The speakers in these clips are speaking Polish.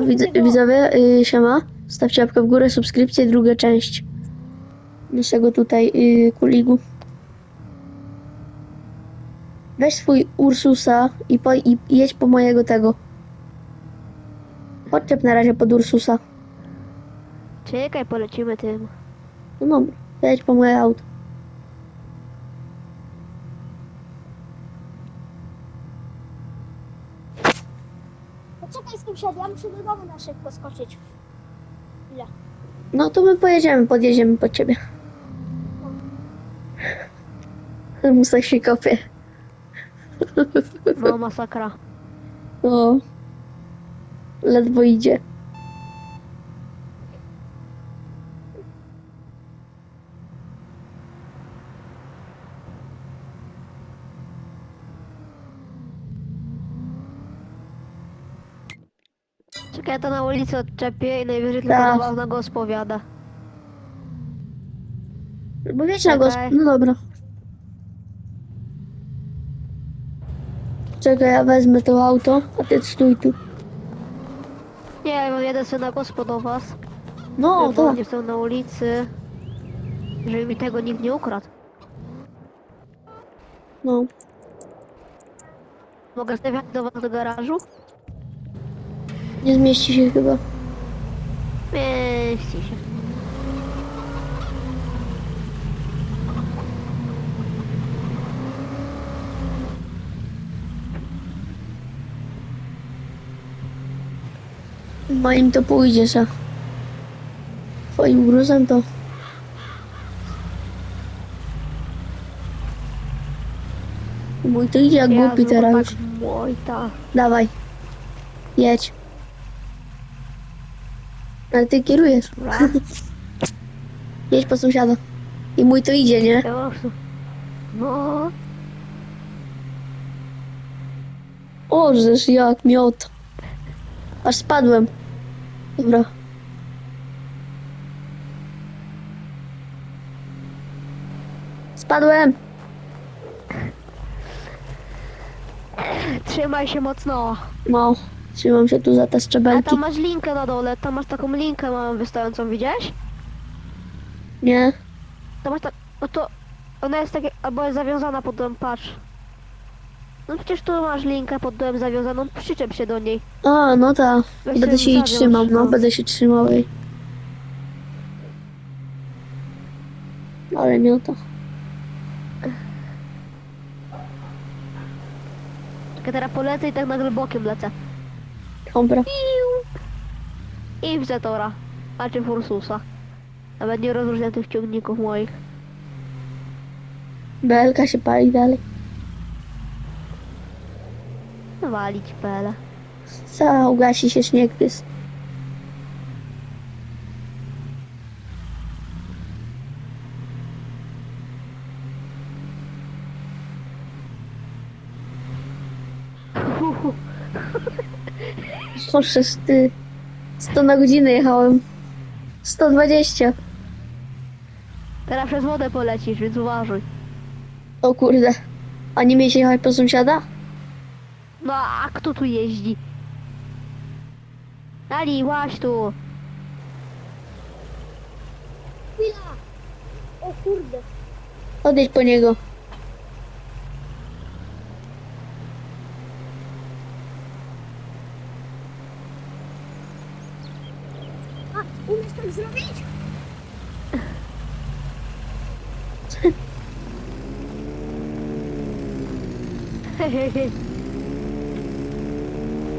Widz- Widzowie, yy, siema. Stawcie łapkę w górę, subskrypcję, druga część naszego tutaj yy, kuligu. Weź swój Ursusa i, po, i jedź po mojego tego. Podczep na razie pod Ursusa. Czekaj, polecimy tym. No dobra, jedź po moje auto. Sąsiad, ja muszę do domu na szybko skoczyć. Ile? No to my pojedziemy, podjedziemy po ciebie. Musa się kopie. No masakra. O. Ledwo idzie. Czekaj, to na ulicy odczepię i najwyżej tylko Tak. was na go spowiada. Bo wiecie na go. Czekaj. No dobra. Czekaj, ja wezmę to auto, a ty stój tu. Nie, ja jedę sobie na gospo do was. No, bo to. nie są na ulicy. Żeby mi tego nikt nie ukradł. No. Mogę stawiać do was do garażu? Nie zmieści się chyba. Mieści się. Moim to pójdziesz, a twoim gruzem to... Mój to idzie jak głupi teraz tak. Mój ta. Dawaj. Jedź. Ale ty kierujesz. Jedź po sąsiada. I mój to idzie, nie? No. O, żeż jak miot. Aż spadłem. Dobra. Spadłem. Trzymaj się mocno. No, trzymam się tu za te A szczebelki. tam masz linkę na dole, tam masz taką linkę małą wystającą, widziałeś? Nie? To masz tak, no to ona jest takie, albo jest zawiązana pod dołem, patrz. No przecież tu masz linkę pod dołem zawiązaną, przyczep się do niej. A, no tak. Weź Będę się jej zawiąż, trzymał, no, no. będę się trzymał jej. Ale miota. Czekaj, teraz polecę i tak nagle bokiem lecę. Dobra. I w Zetora, a czy w Ursusa. Nawet nie rozróżniam tych ciągników moich. Belka się pali dalej. Walić pele. Co, ugasi się śnieg pies. Proszę, ty. 100 na godzinę jechałem. 120. Teraz przez wodę polecisz, więc uważaj. O kurde. A nie mieliście jechać po sąsiada? No a kto tu jeździ? Dali, łaź tu. Chwila! O kurde. Odejdź po niego. A, umiesz tak zrobić?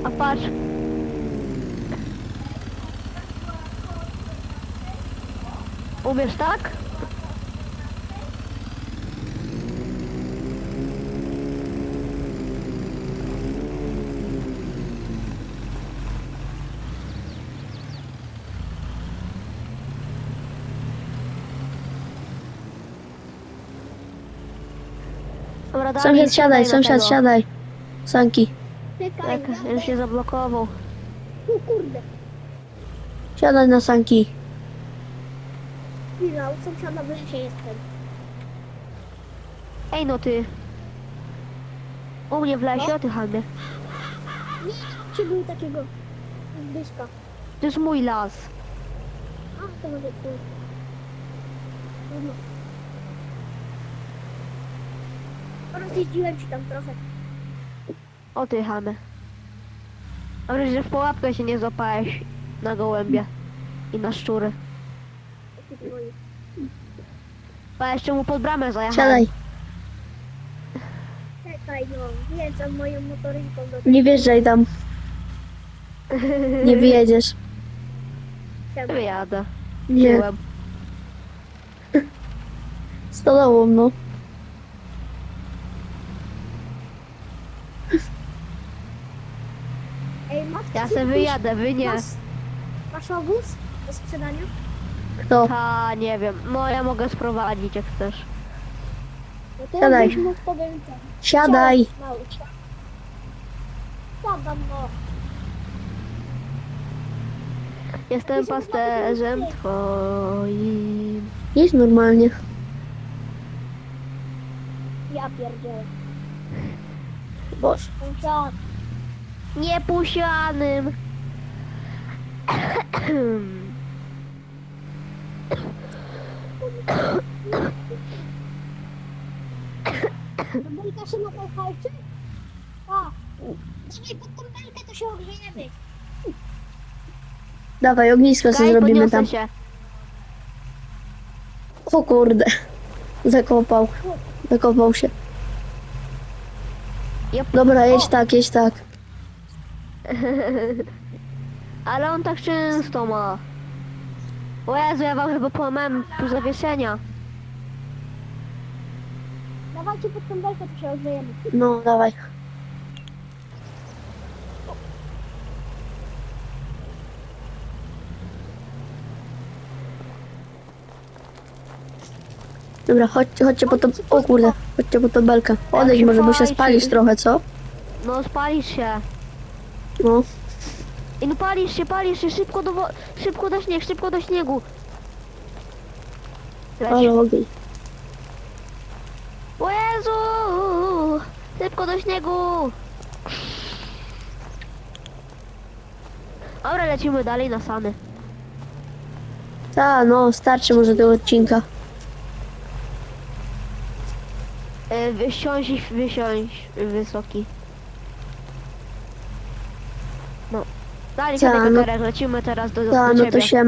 A patrz. Umiesz tak? Dobra, Sąsiad siadaj, na sąsiad tego. siadaj. Sanki. Czekaj, Tak, ja już się zablokował. O kurde. Siadaj na sanki. Chwila, u sąsiada wyżej jestem. Ej no ty. U mnie w lesie, o ty chamie. Nie, czy był takiego... Blisko. To jest mój las. A, to może tu. Trudno. Rozjeździłem ci tam trochę. O ty chamy. Dobrze, że w pułapkę się nie złapałeś na gołębie i na szczury. Jaki ty moje. A jeszcze mu pod bramę zajechałem. Siadaj. Czekaj, no. Wjeżdżam moją motorynką do Nie wjeżdżaj tam. Nie wyjedziesz. tego. Wyjadę. Nie. Byłem. Stodołą, no. Ej, masz Ja tu se wyjadę, wy nie. Masz, masz obóz do sprzedania? Kto? Ta, nie wiem. No ja mogę sprowadzić jak chcesz. No to Siadaj. jakbyś mógł powiem ten. Siadaj. Mały. Siadam, no. Jestem pasterzem twoim. Jest normalnie. Ja pierdzielę. Boże. Niepusianym. Belka się na tą halczy? A. Dawaj pod tą belkę, to się ogrzejemy. Dawaj, ognisko sobie Kaj, zrobimy tam. się. O kurde. Zakopał. Zakopał się. Dobra, jedź O. tak, jedź tak. Ale on tak często ma. O Jezu, ja wam chyba połamałem tu zawieszenia. Dawajcie pod tą belkę, to się ogrzejemy. No, dawaj. Dobra, chodźcie, chodźcie po to... O kurde, chodźcie po tą belkę. Odejdź może, bo się spalisz trochę, co? No spalisz się. No. I no palisz się, palisz się, szybko do wo- szybko do śnieg, szybko do śniegu. Leć. Ale ogień. O Jezu! Szybko do śniegu! Dobra, lecimy dalej na sany. Ta, no, starczy może tego odcinka. E, Wysiąść wysiąść wysoki. Ta, tak, no- lecimy teraz do, do no ciebie. to się